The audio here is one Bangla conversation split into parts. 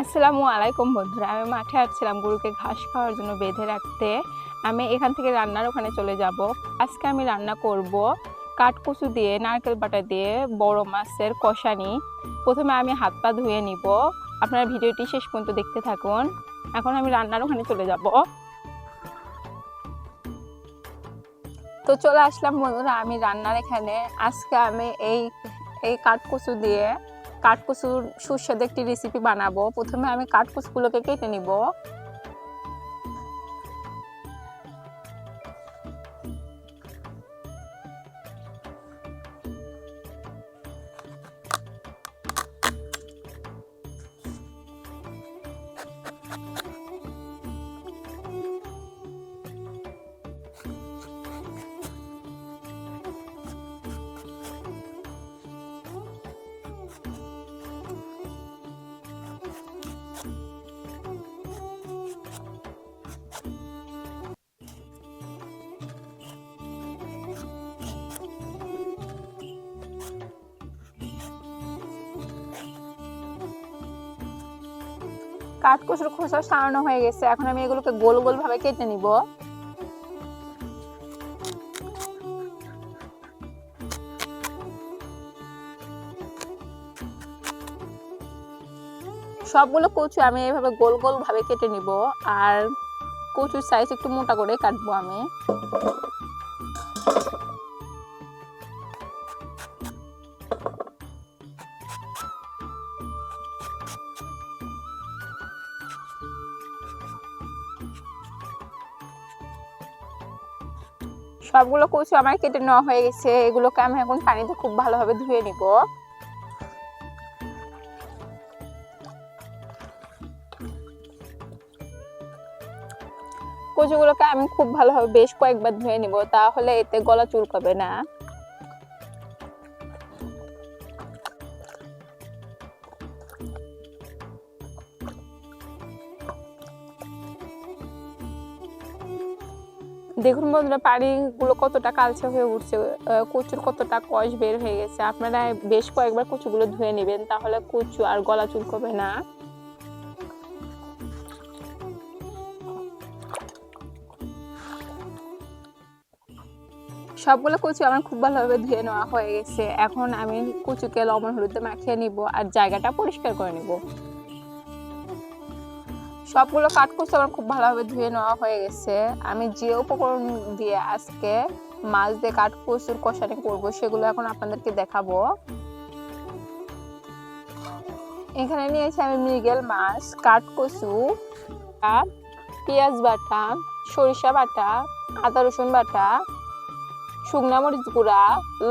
আসসালামু আলাইকুম বন্ধুরা, আমি মাঠে আসছিলাম গরুকে ঘাস খাওয়ার জন্য বেঁধে রাখতে। আমি এখান থেকে রান্নার ওখানে চলে যাব। আজকে আমি রান্না করব কাঠকুচু দিয়ে, নারকেল বাটা দিয়ে, বড় মাছের কষানি। প্রথমে আমি হাত পা ধুয়ে নিব। আপনারা ভিডিওটি শেষ পর্যন্ত দেখতে থাকুন। এখন আমি রান্নার ওখানে চলে যাব। তো চলে আসলাম বন্ধুরা, আমি রান্নার এখানে। আজকে আমি এই এই কাঠকুচু দিয়ে কাঠকুচুর সুস্বাদু একটি রেসিপি বানাবো। প্রথমে আমি কাঠকুচগুলোকে কেটে নিব। কাঠকুচুর খোসা সারানো হয়ে গেছে। এখন আমি এগুলোকে গোল গোল ভাবে কেটে নিব। সবগুলো কচু আমি এভাবে গোল গোল ভাবে কেটে নিব। আর কচুর সাইজ একটু মোটা করে কাটবো আমি। সবগুলো কচু আমার কেটে নেওয়া হয়ে গেছে। এগুলোকে আমি এখন পানিতে খুব ভালোভাবে ধুয়ে নিব। কচুগুলোকে আমি খুব ভালোভাবে বেশ কয়েকবার ধুয়ে নিব, তাহলে এতে গলা চুল চুলকাবে না। দেখুন বন্ধুরা পানিগুলো কতটা কালচে হয়ে উঠছে কচুর কতটা কষ বের হয়ে গেছে। আপনারা বেশ কয়েকবার কচুগুলো ধুয়ে নেবেন, তাহলে কচু আর গলা চুল চুলকবে না। সবগুলো কচু আমার খুব ভালোভাবে ধুয়ে নেওয়া হয়ে গেছে। এখন আমি কচুকে লবণ হলুদে মাখিয়ে নিব আর জায়গাটা পরিষ্কার করে নিব। সবগুলো কাঠকুচু আমার খুব ভালোভাবে ধুয়ে নেওয়া হয়ে গেছে। আমি যে উপকরণ দিয়ে আজকে মাছ দিয়ে কাট কাঠকুচুর কষানি করব, সেগুলো এখন আপনাদেরকে দেখাবো। এখানে নিয়েছি আমি মৃগেল মাছ কাঠকচু আর পেঁয়াজ বাটা, সরিষা বাটা, আদা রসুন বাটা, শুকনা মরিচ গুঁড়া,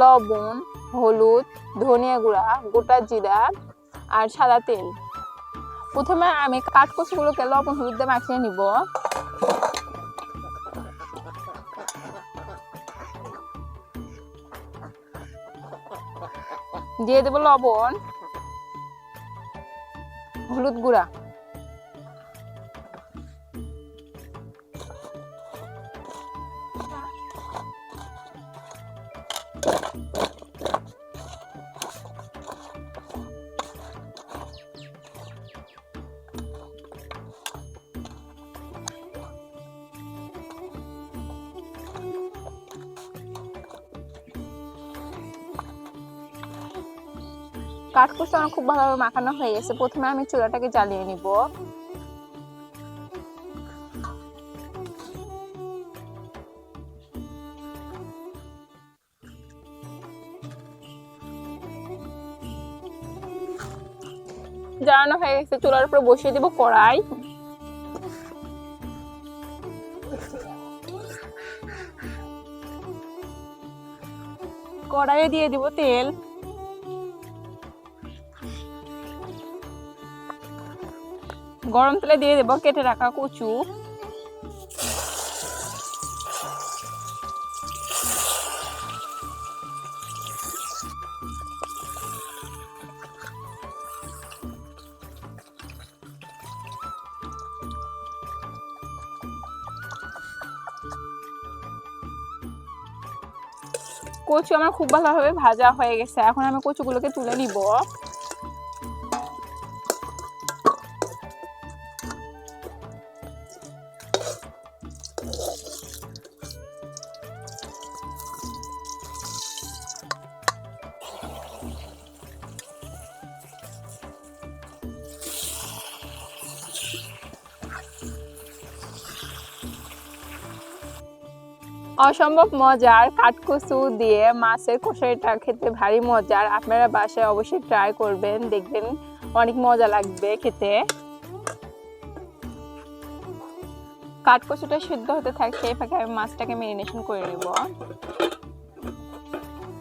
লবণ, হলুদ, ধনিয়া গুঁড়া, গোটা জিরা আর সাদা তেল। প্রথমে আমি কাঠকচুগুলোকে লবণ হলুদ দিয়ে মাখিয়ে নিব। দিয়ে দেবো লবণ হলুদ গুঁড়া। কাঠকুচু আমার খুব ভালোভাবে মাখানো হয়ে গেছে। প্রথমে আমি চুলাটাকে জ্বালিয়ে নিব। জ্বালানো হয়ে গেছে, চুলার উপরে বসিয়ে দিব কড়াই। কড়াইয়ে দিয়ে দিব তেল। গরম তেলে দিয়ে দেবো, কেটে রাখা কচু। কচু আমার খুব ভালোভাবে ভাজা হয়ে গেছে, এখন আমি কচুগুলোকে তুলে নিব। অসম্ভব মজার কাঠকচু দিয়ে মাছের কষাইটা খেতে ভারী মজার। আপনারা বাসায় অবশ্যই ট্রাই করবেন, দেখবেন অনেক মজা লাগবে খেতে। কাঠকচুটা সিদ্ধ হতে থাকে ফাঁকে আমি মাছটাকে মেরিনেশন করে নেব।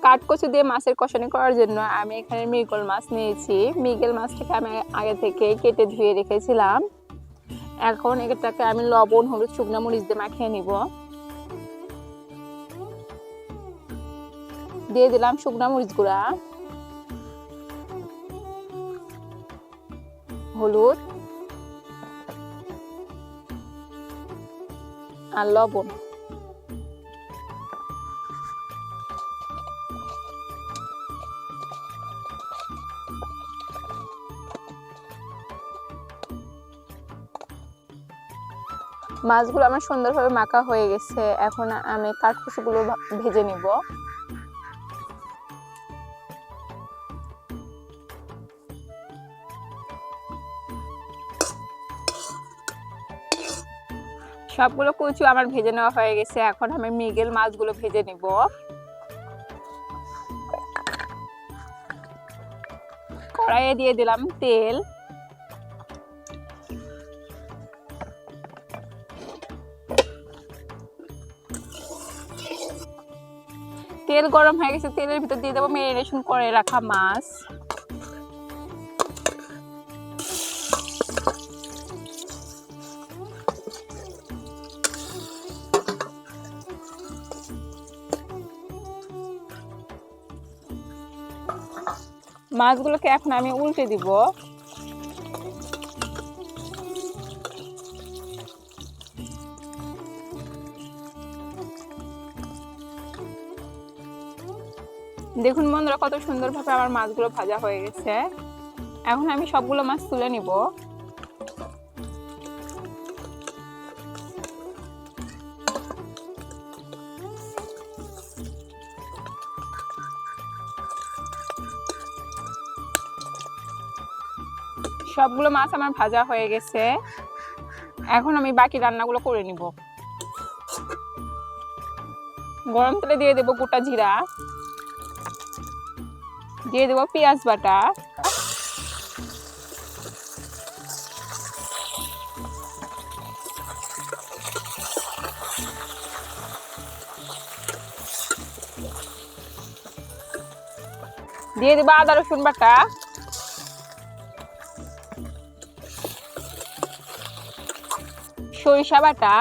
কাঠকচু দিয়ে মাছের কষানি করার জন্য আমি এখানে মৃগল মাছ নিয়েছি। মৃগেল মাছটাকে আমি আগে থেকে কেটে ধুয়ে রেখেছিলাম। এখন এটাকে আমি লবণ, হলুদ, শুকনো মরিচ দিয়ে মাখিয়ে নিব। দিয়ে দিলাম শুকনো মরিচ গুঁড়া, হলুদ আর লবণ। মাছগুলো আমার সুন্দরভাবে মাখা হয়ে গেছে, এখন আমি কাঠকুচুগুলো ভা- ভেজে নিব। সবগুলো কচু আমার ভেজে নেওয়া হয়ে গেছে। এখন আমি মৃগেল মাছগুলো ভেজে নিব। কড়াইয়ে দিয়ে দিলাম তেল। তেল গরম হয়ে গেছে, তেলের ভিতর দিয়ে দেবো মেরিনেশন করে রাখা মাছ। মাছগুলোকে এখন আমি উল্টে দিব। দেখুন বন্ধুরা, কত সুন্দরভাবে আমার মাছগুলো ভাজা হয়ে গেছে। এখন আমি সবগুলো মাছ তুলে নিব। সবগুলো মাছ আমার ভাজা হয়ে গেছে। এখন আমি বাকি রান্নাগুলো করে নিব। গরম তেলে দিয়ে দেবো গোটা জিরা। দিয়ে দেবো পেঁয়াজ বাটা। দিয়ে দেবো আদা রসুন বাটা। সরিষা বাটা।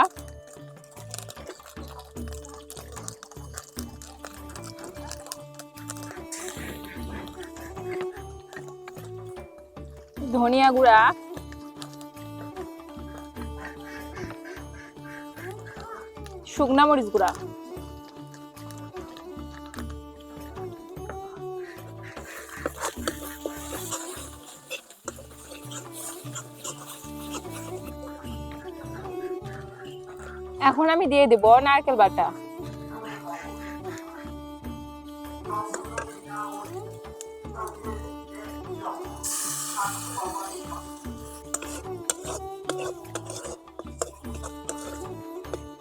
ধনিয়া গুঁড়া। শুকনা মরিচ গুঁড়া। এখন আমি দিয়ে দেব নারকেল বাটা।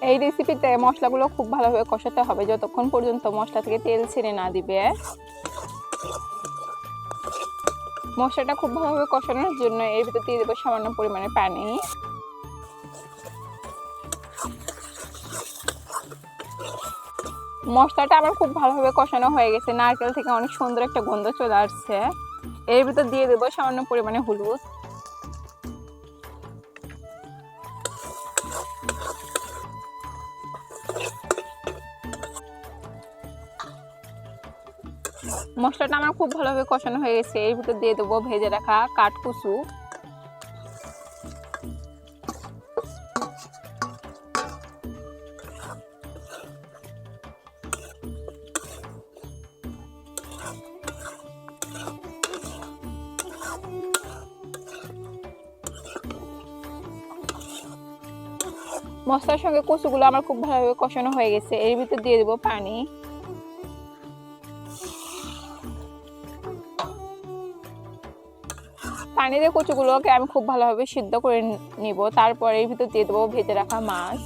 এই রেসিপিতে মশলাগুলো খুব ভালোভাবে কষাতে হবে। যতক্ষণ পর্যন্ত মশলা থেকে তেল ছেড়ে না দিবে। মশলাটা খুব ভালোভাবে কষানোর জন্য এর ভিতর দিয়ে দেবো সামান্য পরিমাণে পানি। মশলাটা আমার খুব ভালোভাবে কষানো হয়ে গেছে। নারকেল থেকে অনেক সুন্দর একটা গন্ধ চলে আসছে। এর ভিতর দিয়ে দেবো সামান্য পরিমাণে হলুদ। মশলাটা আমার খুব ভালোভাবে কষানো হয়ে গেছে। এর ভিতর দিয়ে দেবো ভেজে রাখা কাঠকুচু। মশলার সঙ্গে কচুগুলো আমার খুব ভালোভাবে কষানো হয়ে গেছে। এর ভিতর দিয়ে দেবো পানি। পানি দিয়ে কচুগুলোকে আমি খুব ভালোভাবে সিদ্ধ করে নিব। তারপর এর ভিতর দিয়ে দেবো ভেজে রাখা মাছ।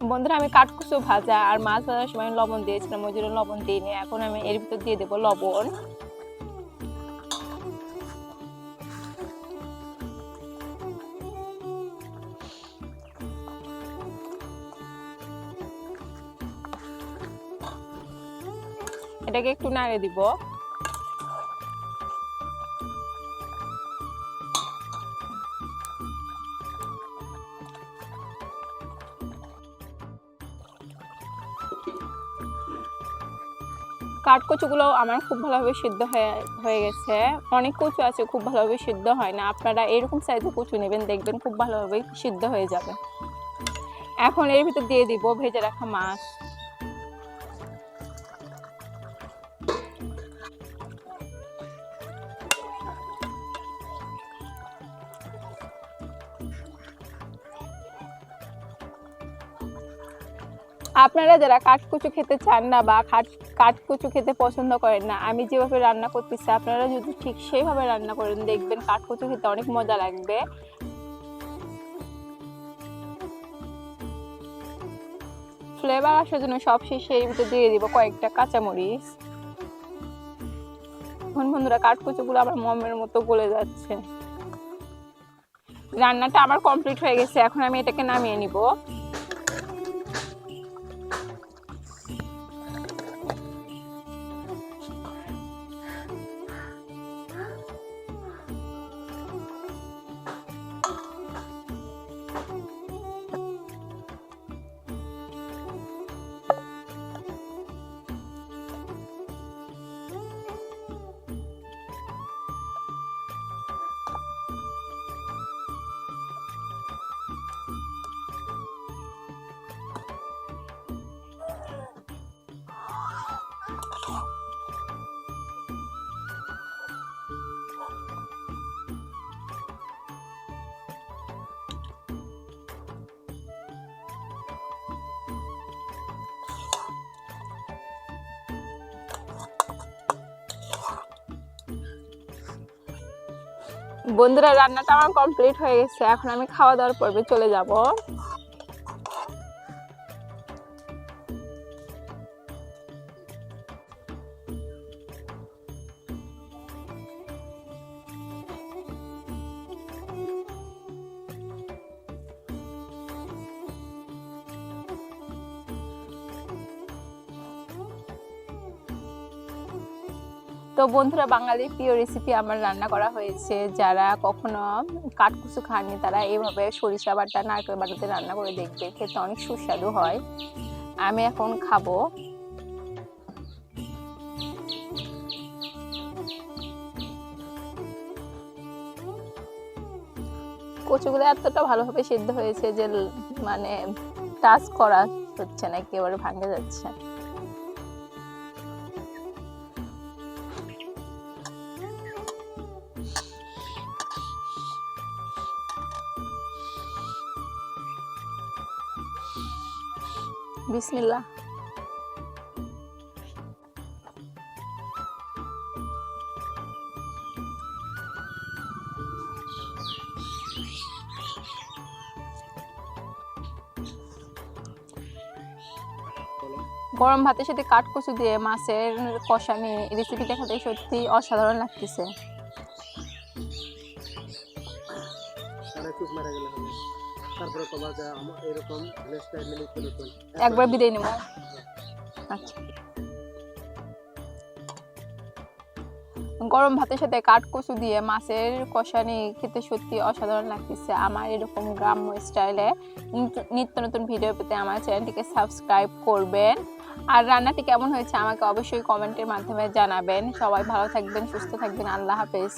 বন্ধুরা, আমি কাঠকুচো ভাজা আর মাছ ভাজার সময় লবণ দিয়েছিলাম, ওই জন্য লবণ দিইনি। এখন আমি এর ভিতর দিয়ে দেবো লবণ। এটাকে একটু নাড়ে দিব। কাঠ কচুগুলো আমার খুব ভালোভাবে সিদ্ধ হয়ে হয়ে গেছে। অনেক কচু আছে, খুব ভালোভাবে সিদ্ধ হয় না। আপনারা এরকম সাইজে কচু নেবেন, দেখবেন খুব ভালোভাবে সিদ্ধ হয়ে যাবে। এখন এর ভিতর দিয়ে দিব ভেজে রাখা মাছ। আপনারা যারা কাঠকুচু খেতে চান না বা কাঠ, কাঠকুচু খেতে পছন্দ করেন না, আমি যেভাবে রান্না করতেছি, আপনারা যদি ঠিক সেইভাবে রান্না করেন, দেখবেন কাঠকুচু খেতে অনেক মজা লাগবে। ফ্লেভার আসার জন্য সব শেষে এর ভিতরে দিয়ে দিব কয়েকটা কাঁচামরিচ। এখন বন্ধুরা, কাঠকুচুগুলো আমার মমের মতো গলে যাচ্ছে। রান্নাটা আমার কমপ্লিট হয়ে গেছে, এখন আমি এটাকে নামিয়ে নিব। বন্ধুরা রান্নাটা আমার কমপ্লিট হয়ে গেছে। এখন আমি খাওয়া দাওয়ার পর্বে চলে যাব। তো বন্ধুরা, বাঙালির প্রিয় রেসিপি আমার রান্না করা হয়েছে। যারা কখনো কাঠকুচু খাননি, তারা এইভাবে সরিষা বাটা, নারকেল বাটাতে রান্না করে দেখবে, খেতে অনেক সুস্বাদু হয়। আমি এখন খাব। কচুগুলো এতটা ভালোভাবে সিদ্ধ হয়েছে যে মানে টাচ করা হচ্ছে না, একেবারে ভাঙে যাচ্ছে। বিসমিল্লাহ। গরম ভাতের সাথে কাঠকচু দিয়ে মাছের কষা নিয়ে রেসিপিটা খেতে সত্যি অসাধারণ লাগতেছে। একবার বিদায় নেব। আচ্ছা। গরম ভাতের সাথে কাঠকচু দিয়ে মাছের কষানি খেতে সত্যি অসাধারণ লাগতেছে। আমার এরকম গ্রাম্য স্টাইলে নিত্য নতুন ভিডিও পেতে আমার চ্যানেলটিকে সাবস্ক্রাইব করবেন। আর রান্নাটি কেমন হয়েছে আমাকে অবশ্যই কমেন্টের মাধ্যমে জানাবেন। সবাই ভালো থাকবেন, সুস্থ থাকবেন। আল্লাহ হাফেজ।